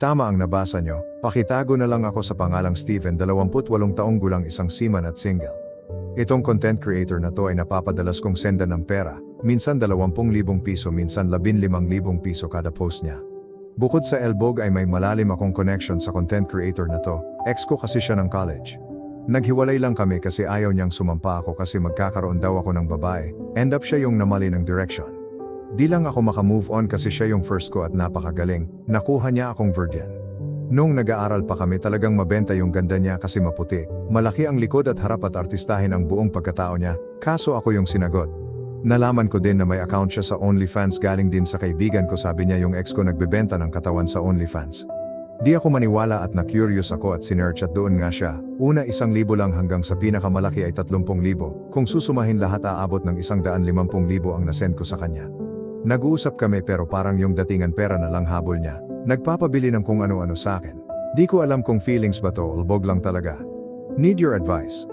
Tama ang nabasa nyo, pakitago na lang ako sa pangalang Steven 28 taong gulang isang seaman at single. Itong content creator na to ay napapadalas kong senda ng pera, minsan 20,000 piso minsan 15,000 piso kada post niya. Bukod sa Elbog ay may malalim akong connection sa content creator na to, ex ko kasi siya ng college. Naghiwalay lang kami kasi ayaw niyang sumampa ako kasi magkakaroon daw ako ng babae, end up siya yung namali ng direction. Di lang ako makamove on kasi siya yung first ko at napakagaling, nakuha niya akong virgin. Nung nag-aaral pa kami talagang mabenta yung ganda niya kasi maputi, malaki ang likod at harap at artistahin ang buong pagkatao niya, kaso ako yung sinagot. Nalaman ko din na may account siya sa OnlyFans galing din sa kaibigan ko sabi niya yung ex ko nagbebenta ng katawan sa OnlyFans. Di ako maniwala at na-curious ako at sinerch at doon nga siya. Una isang libo lang hanggang sa pinakamalaki ay tatlumpong libo. Kung susumahin lahat aabot ng isang daan limampung libo ang nasend ko sa kanya. Nag-uusap kami pero parang yung datingan pera na lang habol niya. Nagpapabili ng kung ano-ano sa akin. Di ko alam kung feelings ba to, ulbog lang talaga. Need your advice.